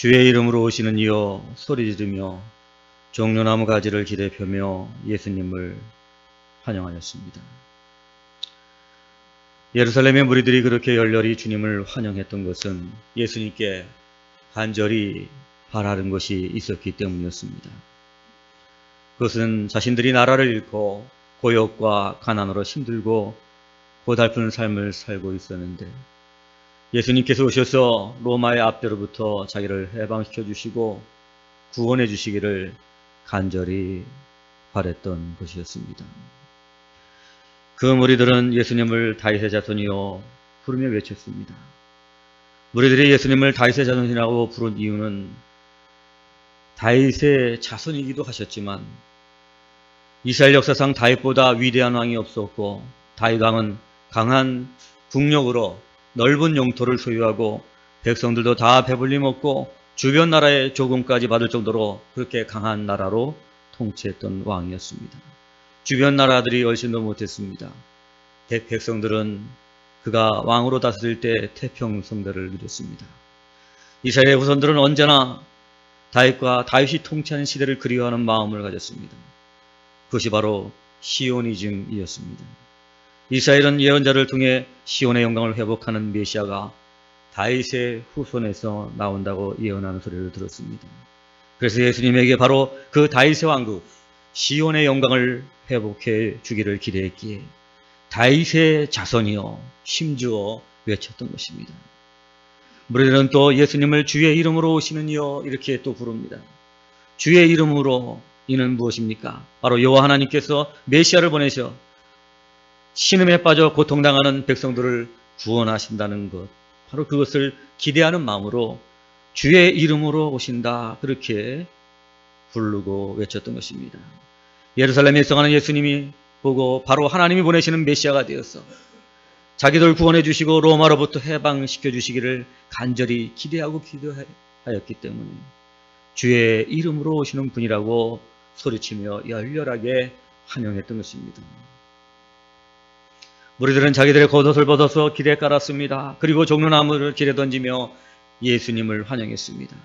주의 이름으로 오시는 이여 소리 지르며 종려나무 가지를 기대 펴며 예수님을 환영하였습니다. 예루살렘의 무리들이 그렇게 열렬히 주님을 환영했던 것은 예수님께 간절히 바라는 것이 있었기 때문이었습니다. 그것은 자신들이 나라를 잃고 고역과 가난으로 힘들고 고달픈 삶을 살고 있었는데 예수님께서 오셔서 로마의 압대로부터 자기를 해방시켜 주시고 구원해 주시기를 간절히 바랬던 것이었습니다. 그 무리들은 예수님을 다윗의 자손이요 부르며 외쳤습니다. 무리들이 예수님을 다윗의 자손이라고 부른 이유는 다윗의 자손이기도 하셨지만 이스라엘 역사상 다윗보다 위대한 왕이 없었고 다윗 왕은 강한 국력으로 넓은 영토를 소유하고 백성들도 다 배불리 먹고 주변 나라의 조금까지 받을 정도로 그렇게 강한 나라로 통치했던 왕이었습니다. 주변 나라들이 얼씬도 못했습니다. 백성들은 그가 왕으로 다스릴 때 태평성대를 누렸습니다. 이스라엘의 후손들은 언제나 다윗과 다윗이 통치하는 시대를 그리워하는 마음을 가졌습니다. 그것이 바로 시오니즘이었습니다. 이스라엘은 예언자를 통해 시온의 영광을 회복하는 메시아가 다윗의 후손에서 나온다고 예언하는 소리를 들었습니다. 그래서 예수님에게 바로 그 다윗의 왕국 시온의 영광을 회복해 주기를 기대했기에 다윗의 자손이여 심주어 외쳤던 것입니다. 우리들은 또 예수님을 주의 이름으로 오시는 이여 이렇게 또 부릅니다. 주의 이름으로 이는 무엇입니까? 바로 여호와 하나님께서 메시아를 보내셔 신음에 빠져 고통당하는 백성들을 구원하신다는 것. 바로 그것을 기대하는 마음으로 주의 이름으로 오신다. 그렇게 부르고 외쳤던 것입니다. 예루살렘에 있어가는 예수님이 보고 바로 하나님이 보내시는 메시아가 되었어. 자기들 구원해 주시고 로마로부터 해방시켜 주시기를 간절히 기대하고 기도하였기 때문에 주의 이름으로 오시는 분이라고 소리치며 열렬하게 환영했던 것입니다. 무리들은 자기들의 겉옷을 벗어서 길에 깔았습니다. 그리고 종려나무를 길에 던지며 예수님을 환영했습니다.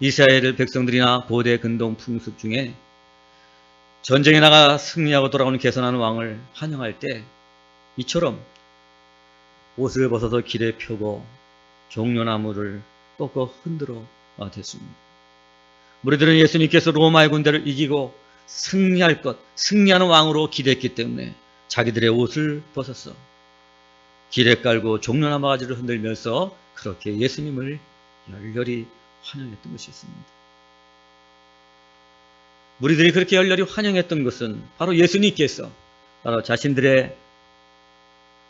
이스라엘 백성들이나 고대 근동 풍습 중에 전쟁에 나가 승리하고 돌아오는 개선하는 왕을 환영할 때 이처럼 옷을 벗어서 길에 펴고 종려나무를 꺾어 흔들어 댔습니다. 무리들은 예수님께서 로마의 군대를 이기고 승리할 것, 승리하는 왕으로 기대했기 때문에 자기들의 옷을 벗었어. 길에 깔고 종려나무 가지를 흔들면서 그렇게 예수님을 열렬히 환영했던 것이었습니다. 무리들이 그렇게 열렬히 환영했던 것은 바로 예수님께서 바로 자신들의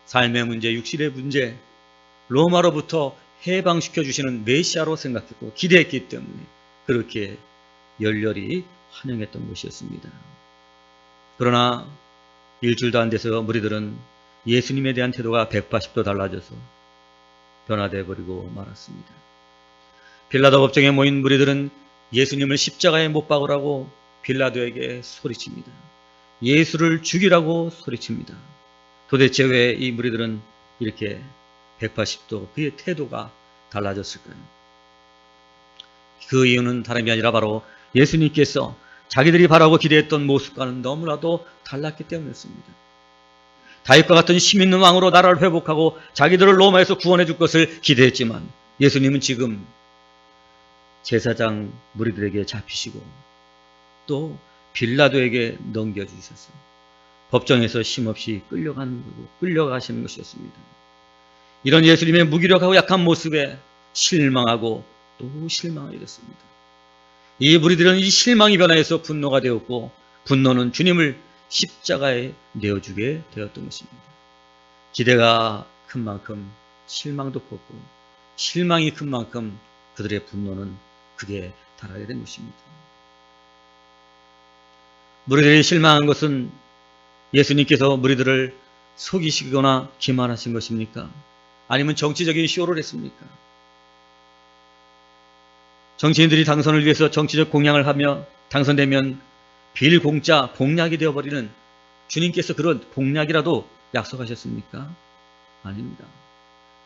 삶의 문제, 육실의 문제, 로마로부터 해방시켜 주시는 메시아로 생각했고 기대했기 때문에 그렇게 열렬히 환영했던 것이었습니다. 그러나 일주일도 안 돼서 무리들은 예수님에 대한 태도가 180도 달라져서 변화되어 버리고 말았습니다. 빌라도 법정에 모인 무리들은 예수님을 십자가에 못 박으라고 빌라도에게 소리칩니다. 예수를 죽이라고 소리칩니다. 도대체 왜 이 무리들은 이렇게 180도 그의 태도가 달라졌을까요? 그 이유는 다름이 아니라 바로 예수님께서 자기들이 바라고 기대했던 모습과는 너무나도 달랐기 때문이었습니다. 다윗과 같은 힘 있는 왕으로 나라를 회복하고 자기들을 로마에서 구원해 줄 것을 기대했지만 예수님은 지금 제사장 무리들에게 잡히시고 또 빌라도에게 넘겨주셔서 법정에서 힘없이 끌려가는 거고 끌려가시는 것이었습니다. 이런 예수님의 무기력하고 약한 모습에 실망하고 또 실망하게 됐습니다. 이 무리들은 이 실망이 변화해서 분노가 되었고 분노는 주님을 십자가에 내어주게 되었던 것입니다. 기대가 큰 만큼 실망도 컸고 실망이 큰 만큼 그들의 분노는 크게 달하게 된 것입니다. 무리들이 실망한 것은 예수님께서 무리들을 속이시거나 기만하신 것입니까? 아니면 정치적인 쇼를 했습니까? 정치인들이 당선을 위해서 정치적 공약을 하며 당선되면 빌공짜 공약이 되어버리는 주님께서 그런 공약이라도 약속하셨습니까? 아닙니다.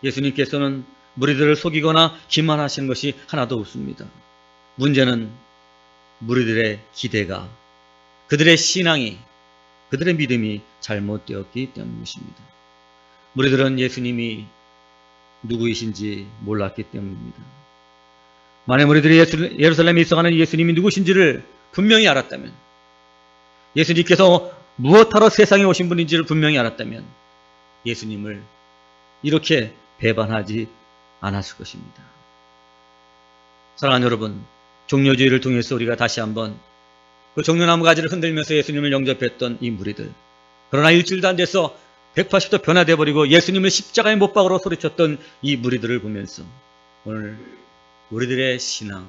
예수님께서는 무리들을 속이거나 기만하시는 것이 하나도 없습니다. 문제는 무리들의 기대가 그들의 신앙이 그들의 믿음이 잘못되었기 때문입니다. 무리들은 예수님이 누구이신지 몰랐기 때문입니다. 만약 우리들이 예수, 예루살렘에 있어가는 예수님이 누구신지를 분명히 알았다면 예수님께서 무엇하러 세상에 오신 분인지를 분명히 알았다면 예수님을 이렇게 배반하지 않았을 것입니다. 사랑하는 여러분, 종려주의를 통해서 우리가 다시 한번 그 종려나무 가지를 흔들면서 예수님을 영접했던 이 무리들. 그러나 일주일도 안 돼서 180도 변화돼 버리고 예수님을 십자가에 못 박으러 소리쳤던 이 무리들을 보면서 오늘 우리들의 신앙,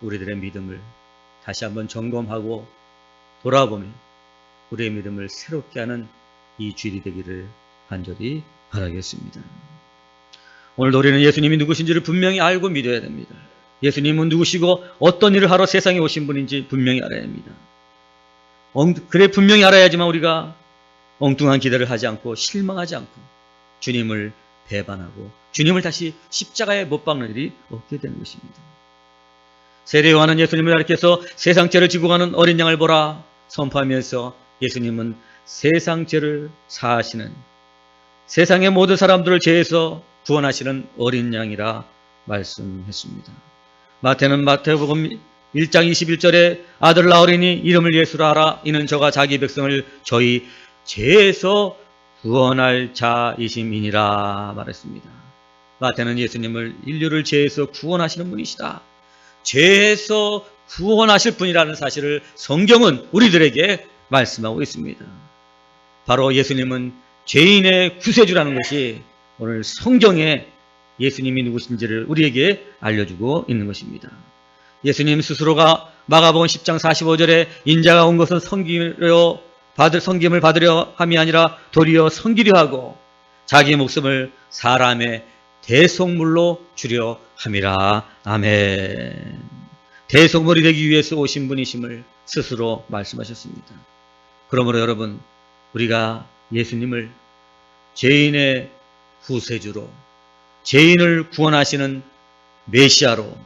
우리들의 믿음을 다시 한번 점검하고 돌아보며 우리의 믿음을 새롭게 하는 이 주일이 되기를 간절히 바라겠습니다. 오늘도 우리는 예수님이 누구신지를 분명히 알고 믿어야 됩니다. 예수님은 누구시고 어떤 일을 하러 세상에 오신 분인지 분명히 알아야 합니다. 그래 분명히 알아야지만 우리가 엉뚱한 기대를 하지 않고 실망하지 않고 주님을 배반하고 주님을 다시 십자가에 못 박는 일이 없게 되는 것입니다. 세례 요한은 예수님을 가리켜서 세상 죄를 지고 가는 어린 양을 보라 선포하면서 예수님은 세상 죄를 사하시는 세상의 모든 사람들을 죄에서 구원하시는 어린 양이라 말씀했습니다. 마태는 마태복음 1장 21절에 아들 나으리니 이름을 예수라 하라 이는 저가 자기 백성을 저희 죄에서 구원할 자이심이니라 말했습니다. 마태는 예수님을 인류를 죄에서 구원하시는 분이시다. 죄에서 구원하실 분이라는 사실을 성경은 우리들에게 말씀하고 있습니다. 바로 예수님은 죄인의 구세주라는 것이 오늘 성경에 예수님이 누구신지를 우리에게 알려주고 있는 것입니다. 예수님 스스로가 마가복음 10장 45절에 인자가 온 것은 성기려 받을 성김을 받으려 함이 아니라 도리어 성기려 하고 자기 목숨을 사람의 대속물로 주려 함이라. 아멘. 대속물이 되기 위해서 오신 분이심을 스스로 말씀하셨습니다. 그러므로 여러분, 우리가 예수님을 죄인의 후세주로, 죄인을 구원하시는 메시아로,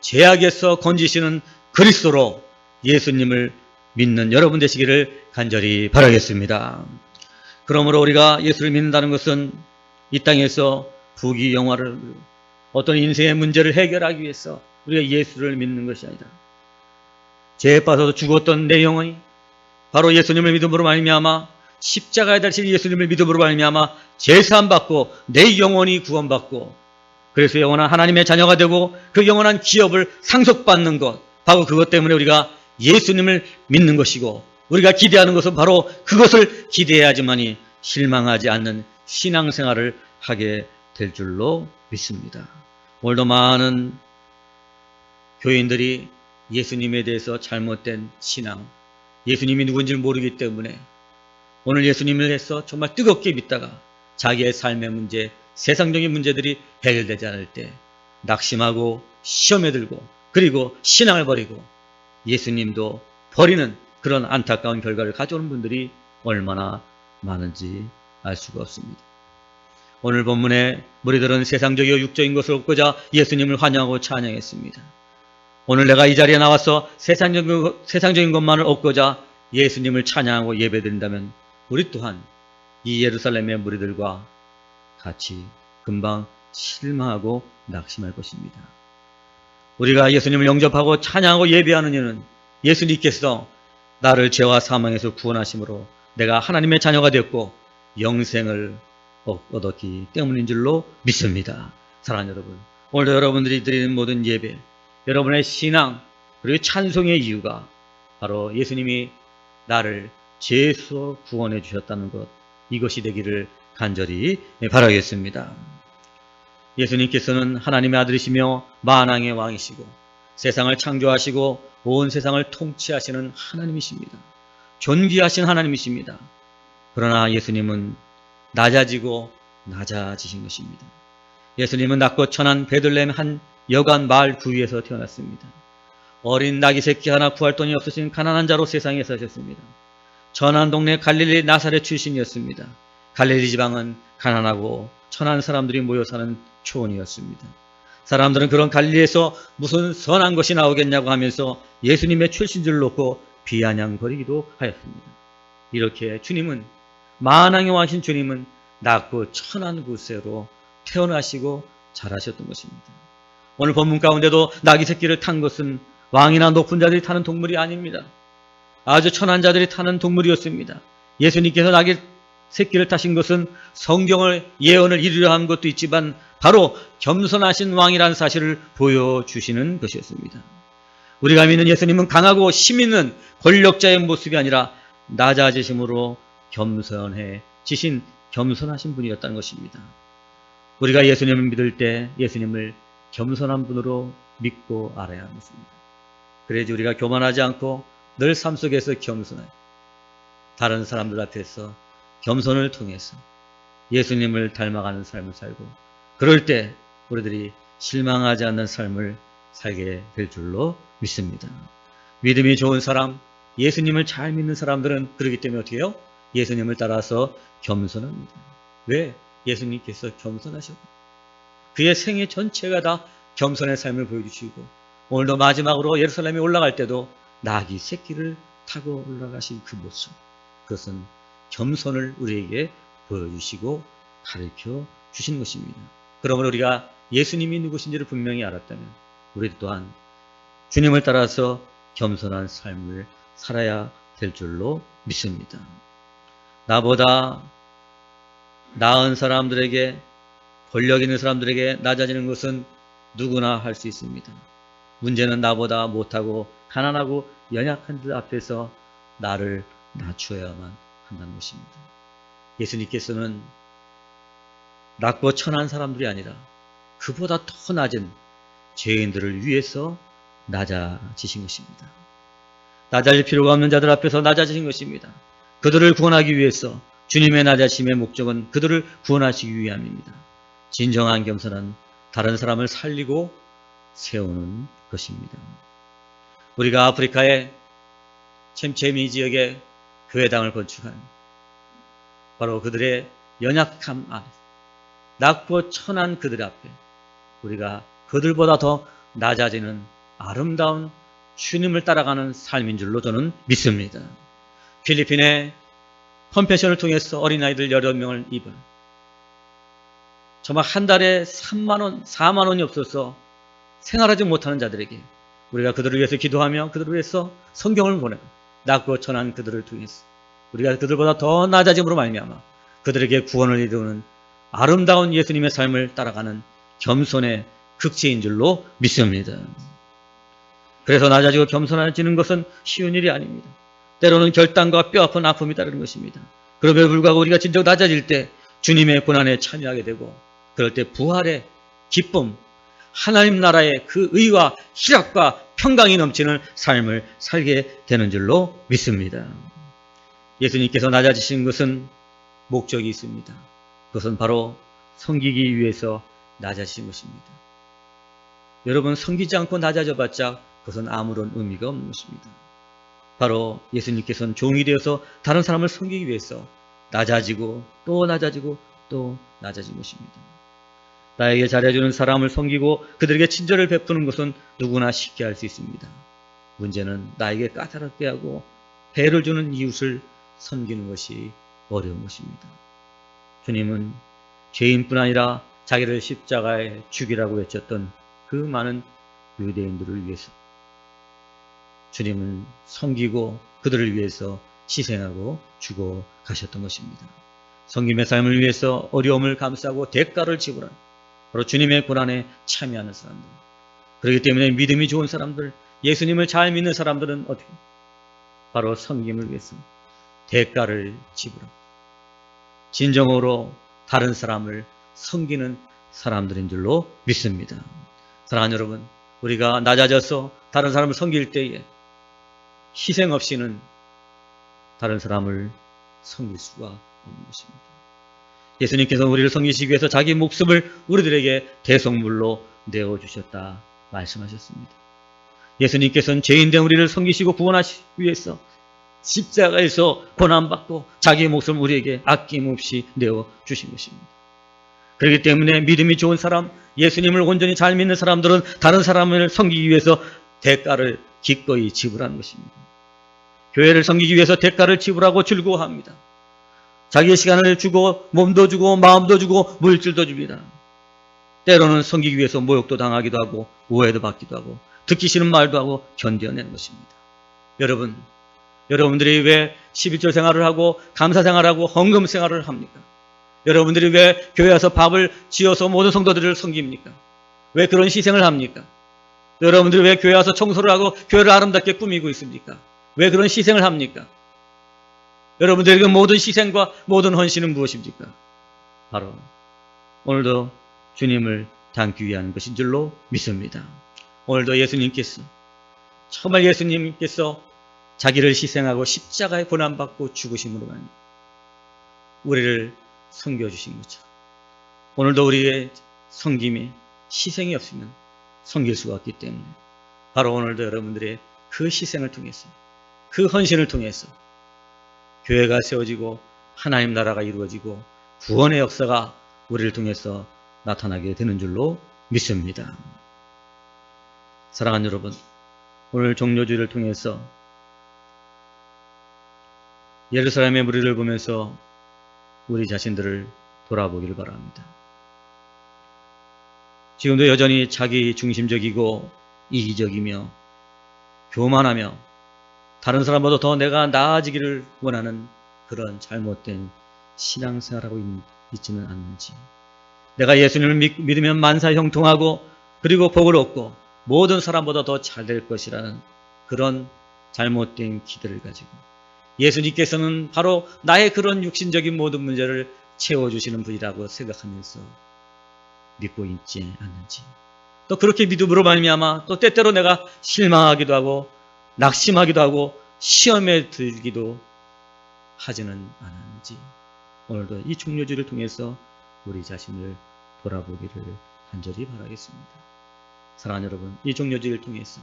죄악에서 건지시는 그리스도로 예수님을 믿는 여러분 되시기를 간절히 바라겠습니다. 그러므로 우리가 예수를 믿는다는 것은 이 땅에서 부귀 영화를 어떤 인생의 문제를 해결하기 위해서 우리가 예수를 믿는 것이 아니다. 죄에 빠져서 죽었던 내 영혼이 바로 예수님을 믿음으로 말미암아 십자가에 달실 예수님을 믿음으로 말미암아 제사함 받고 내 영혼이 구원받고 그래서 영원한 하나님의 자녀가 되고 그 영원한 기업을 상속받는 것 바로 그것 때문에 우리가 예수님을 믿는 것이고 우리가 기대하는 것은 바로 그것을 기대해야지만이 실망하지 않는 신앙생활을 하게 될 줄로 믿습니다. 오늘도 많은 교인들이 예수님에 대해서 잘못된 신앙, 예수님이 누군지 모르기 때문에 오늘 예수님을 해서 정말 뜨겁게 믿다가 자기의 삶의 문제, 세상적인 문제들이 해결되지 않을 때 낙심하고 시험에 들고 그리고 신앙을 버리고 예수님도 버리는 그런 안타까운 결과를 가져오는 분들이 얼마나 많은지 알 수가 없습니다. 오늘 본문에 무리들은 세상적이고 육적인 것을 얻고자 예수님을 환영하고 찬양했습니다. 오늘 내가 이 자리에 나와서 세상적인, 세상적인 것만을 얻고자 예수님을 찬양하고 예배드린다면 우리 또한 이 예루살렘의 무리들과 같이 금방 실망하고 낙심할 것입니다. 우리가 예수님을 영접하고 찬양하고 예배하는 이유는 예수님께서 나를 죄와 사망에서 구원하심으로 내가 하나님의 자녀가 되었고 영생을 얻었기 때문인 줄로 믿습니다. 사랑하는 여러분, 오늘도 여러분들이 드리는 모든 예배, 여러분의 신앙, 그리고 찬송의 이유가 바로 예수님이 나를 죄에서 구원해 주셨다는 것, 이것이 되기를 간절히 바라겠습니다. 예수님께서는 하나님의 아들이시며 만왕의 왕이시고 세상을 창조하시고 온 세상을 통치하시는 하나님이십니다. 존귀하신 하나님이십니다. 그러나 예수님은 낮아지고 낮아지신 것입니다. 예수님은 낮고 천한 베들레헴 한 여관 마을 구위에서 태어났습니다. 어린 나귀 새끼 하나 구할 돈이 없으신 가난한 자로 세상에 서셨습니다. 천한 동네 갈릴리 나사렛 출신이었습니다. 갈릴리 지방은 가난하고 천한 사람들이 모여 사는 초원이었습니다. 사람들은 그런 갈릴리에서 무슨 선한 것이 나오겠냐고 하면서 예수님의 출신들을 놓고 비아냥거리기도 하였습니다. 이렇게 주님은 만왕의 왕신 주님은 낮고 천한 곳으로 태어나시고 자라셨던 것입니다. 오늘 본문 가운데도 나귀 새끼를 탄 것은 왕이나 높은 자들이 타는 동물이 아닙니다. 아주 천한 자들이 타는 동물이었습니다. 예수님께서 나귀 새끼를 타신 것은 성경을 예언을 이루려 한 것도 있지만 바로 겸손하신 왕이라는 사실을 보여주시는 것이었습니다. 우리가 믿는 예수님은 강하고 힘 있는 권력자의 모습이 아니라 낮아지심으로 겸손해 지신 겸손하신 분이었다는 것입니다. 우리가 예수님을 믿을 때 예수님을 겸손한 분으로 믿고 알아야 합니다. 그래야지 우리가 교만하지 않고 늘 삶 속에서 겸손해 다른 사람들 앞에서 겸손을 통해서 예수님을 닮아가는 삶을 살고 그럴 때 우리들이 실망하지 않는 삶을 살게 될 줄로 믿습니다. 믿음이 좋은 사람, 예수님을 잘 믿는 사람들은 그러기 때문에 어떻게 해요? 예수님을 따라서 겸손합니다. 왜? 예수님께서 겸손하셨고 그의 생애 전체가 다 겸손의 삶을 보여주시고 오늘도 마지막으로 예루살렘에 올라갈 때도 나귀 새끼를 타고 올라가신 그 모습 그것은 겸손을 우리에게 보여주시고 가르쳐 주시는 것입니다. 그러므로 우리가 예수님이 누구신지를 분명히 알았다면 우리 또한 주님을 따라서 겸손한 삶을 살아야 될 줄로 믿습니다. 나보다 나은 사람들에게 권력 있는 사람들에게 낮아지는 것은 누구나 할 수 있습니다. 문제는 나보다 못하고 가난하고 연약한 들 앞에서 나를 낮추어야만 한다는 것입니다. 예수님께서는 낮고 천한 사람들이 아니라 그보다 더 낮은 죄인들을 위해서 낮아지신 것입니다. 낮아질 필요가 없는 자들 앞에서 낮아지신 것입니다. 그들을 구원하기 위해서 주님의 낮아심의 목적은 그들을 구원하시기 위함입니다. 진정한 겸손은 다른 사람을 살리고 세우는 것입니다. 우리가 아프리카의 챔체미 지역에 교회당을 건축한 바로 그들의 연약함 앞에 낮고 천한 그들 앞에 우리가 그들보다 더 낮아지는 아름다운 주님을 따라가는 삶인 줄로 저는 믿습니다. 필리핀의 컴패션을 통해서 어린아이들 8명을 입은 정말 한 달에 3만원, 4만원이 없어서 생활하지 못하는 자들에게 우리가 그들을 위해서 기도하며 그들을 위해서 성경을 보내고 낮고 천한 그들을 통해서 우리가 그들보다 더 낮아짐으로 말미암아 그들에게 구원을 이루는 아름다운 예수님의 삶을 따라가는 겸손의 극치인 줄로 믿습니다. 그래서 낮아지고 겸손해지는 것은 쉬운 일이 아닙니다. 때로는 결단과 뼈아픈 아픔이 따르는 것입니다. 그럼에도 불구하고 우리가 진정 낮아질 때 주님의 고난에 참여하게 되고 그럴 때 부활의 기쁨, 하나님 나라의 그 의와 희락과 평강이 넘치는 삶을 살게 되는 줄로 믿습니다. 예수님께서 낮아지신 것은 목적이 있습니다. 그것은 바로 섬기기 위해서 낮아지신 것입니다. 여러분 섬기지 않고 낮아져 봤자 그것은 아무런 의미가 없는 것입니다. 바로 예수님께서는 종이 되어서 다른 사람을 섬기기 위해서 낮아지고 또 낮아지고 또 낮아진 것입니다. 나에게 잘해주는 사람을 섬기고 그들에게 친절을 베푸는 것은 누구나 쉽게 할 수 있습니다. 문제는 나에게 까다롭게 하고 배를 주는 이웃을 섬기는 것이 어려운 것입니다. 주님은 죄인뿐 아니라 자기를 십자가에 죽이라고 외쳤던 그 많은 유대인들을 위해서 주님은 섬기고 그들을 위해서 희생하고 죽어 가셨던 것입니다. 성김의 삶을 위해서 어려움을 감수하고 대가를 지불한 바로 주님의 고난에 참여하는 사람들. 그렇기 때문에 믿음이 좋은 사람들, 예수님을 잘 믿는 사람들은 어떻게? 바로 성김을 위해서 대가를 지불하고 진정으로 다른 사람을 섬기는 사람들인 줄로 믿습니다. 사랑하는 여러분, 우리가 낮아져서 다른 사람을 섬길 때에 희생 없이는 다른 사람을 섬길 수가 없는 것입니다. 예수님께서 우리를 섬기시기 위해서 자기 목숨을 우리들에게 대성물로 내어주셨다 말씀하셨습니다. 예수님께서는 죄인된 우리를 섬기시고 구원하시기 위해서 십자가에서 고난받고 자기 목숨을 우리에게 아낌없이 내어주신 것입니다. 그렇기 때문에 믿음이 좋은 사람, 예수님을 온전히 잘 믿는 사람들은 다른 사람을 섬기기 위해서 대가를 기꺼이 지불하는 것입니다. 교회를 섬기기 위해서 대가를 지불하고 즐거워합니다. 자기의 시간을 주고 몸도 주고 마음도 주고 물질도 줍니다. 때로는 섬기기 위해서 모욕도 당하기도 하고 오해도 받기도 하고 듣기 싫은 말도 하고 견뎌내는 것입니다. 여러분, 여러분들이 왜 11절 생활을 하고 감사 생활을 하고 헌금 생활을 합니까? 여러분들이 왜 교회 와서 밥을 지어서 모든 성도들을 섬깁니까? 왜 그런 희생을 합니까? 여러분들이 왜 교회 와서 청소를 하고 교회를 아름답게 꾸미고 있습니까? 왜 그런 희생을 합니까? 여러분들에게 그 모든 희생과 모든 헌신은 무엇입니까? 바로 오늘도 주님을 닮기 위한 것인 줄로 믿습니다. 오늘도 예수님께서 정말 예수님께서 자기를 희생하고 십자가에 고난받고 죽으심으로 만 우리를 섬겨주신 거죠. 오늘도 우리의 섬김에 희생이 없으면 섬길 수가 없기 때문에 바로 오늘도 여러분들의 그 희생을 통해서 그 헌신을 통해서 교회가 세워지고 하나님 나라가 이루어지고 구원의 역사가 우리를 통해서 나타나게 되는 줄로 믿습니다. 사랑하는 여러분, 오늘 종료주의를 통해서 예루살렘의 무리를 보면서 우리 자신들을 돌아보기를 바랍니다. 지금도 여전히 자기 중심적이고 이기적이며 교만하며 다른 사람보다 더 내가 나아지기를 원하는 그런 잘못된 신앙생활하고 있지는 않는지. 내가 예수님을 믿으면 만사 형통하고 그리고 복을 얻고 모든 사람보다 더 잘 될 것이라는 그런 잘못된 기대를 가지고 예수님께서는 바로 나의 그런 육신적인 모든 문제를 채워주시는 분이라고 생각하면서 믿고 있지 않는지. 또 그렇게 믿음으로 말미암아 또 때때로 내가 실망하기도 하고 낙심하기도 하고 시험에 들기도 하지는 않았는지 오늘도 이 종료주를 통해서 우리 자신을 돌아보기를 간절히 바라겠습니다. 사랑하는 여러분, 이 종료주를 통해서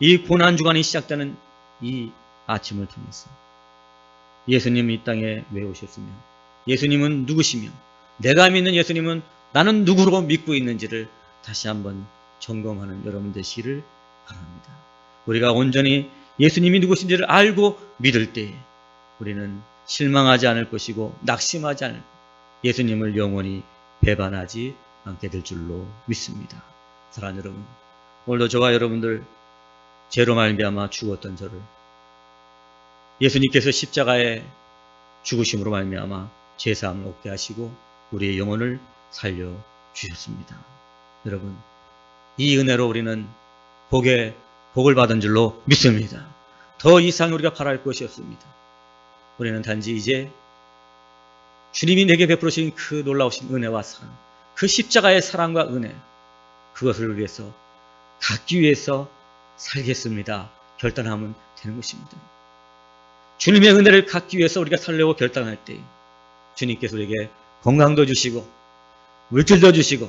이 고난 주간이 시작되는 이 아침을 통해서 예수님이 이 땅에 왜 오셨으며 예수님은 누구시며 내가 믿는 예수님은 나는 누구로 믿고 있는지를 다시 한번 점검하는 여러분 되시기를 바랍니다. 우리가 온전히 예수님이 누구신지를 알고 믿을 때 우리는 실망하지 않을 것이고 낙심하지 않을 예수님을 영원히 배반하지 않게 될 줄로 믿습니다. 사랑하는 여러분, 오늘도 저와 여러분들 죄로 말미암아 죽었던 저를 예수님께서 십자가에 죽으심으로 말미암아 죄사함을 얻게 하시고 우리의 영혼을 살려 주셨습니다. 여러분, 이 은혜로 우리는 복에 복을 받은 줄로 믿습니다. 더 이상 우리가 바랄 것이 없습니다. 우리는 단지 이제 주님이 내게 베풀으신 그 놀라우신 은혜와 사랑, 그 십자가의 사랑과 은혜, 그것을 위해서 갖기 위해서 살겠습니다. 결단하면 되는 것입니다. 주님의 은혜를 갖기 위해서 우리가 살려고 결단할 때 주님께서 우리에게 건강도 주시고 물질도 주시고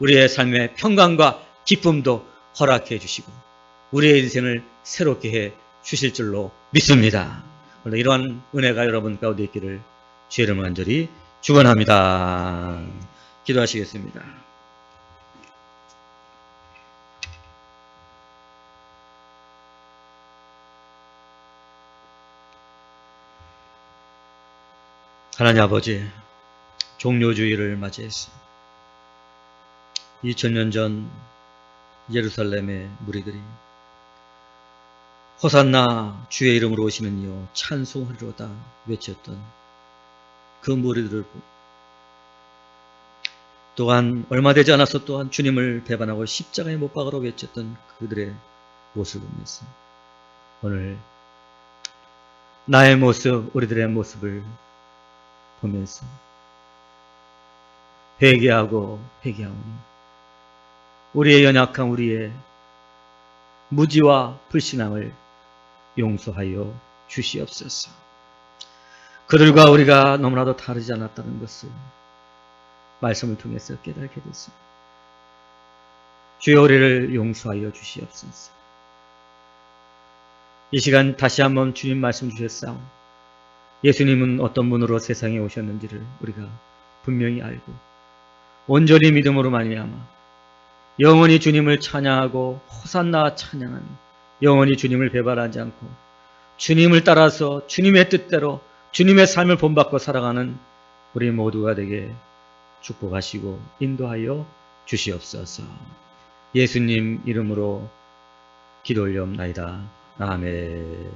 우리의 삶의 평강과 기쁨도 허락해 주시고 우리의 인생을 새롭게 해 주실 줄로 믿습니다. 오늘 이러한 은혜가 여러분 가운데 있기를 주의 이름 간절히 축원합니다. 기도하시겠습니다. 하나님 아버지, 종료주의를 맞이했습니다. 2000년 전 예루살렘의 무리들이 호산나 주의 이름으로 오시는 이여 찬송하리로다 외쳤던 그 무리들을 또한 얼마 되지 않아서 또한 주님을 배반하고 십자가에 못 박으러 외쳤던 그들의 모습을 보면서 오늘 나의 모습, 우리들의 모습을 보면서 회개하고 회개하오니 우리의 연약한 우리의 무지와 불신앙을 용서하여 주시옵소서. 그들과 우리가 너무나도 다르지 않았다는 것을 말씀을 통해서 깨닫게 됐습니다. 주여 우리를 용서하여 주시옵소서. 이 시간 다시 한번 주님 말씀 주셨사오. 예수님은 어떤 분으로 세상에 오셨는지를 우리가 분명히 알고 온전히 믿음으로 말미암아 영원히 주님을 찬양하고 호산나 찬양하는 영원히 주님을 배반하지 않고 주님을 따라서 주님의 뜻대로 주님의 삶을 본받고 살아가는 우리 모두가 되게 축복하시고 인도하여 주시옵소서. 예수님 이름으로 기도 올려옵나이다. 아멘.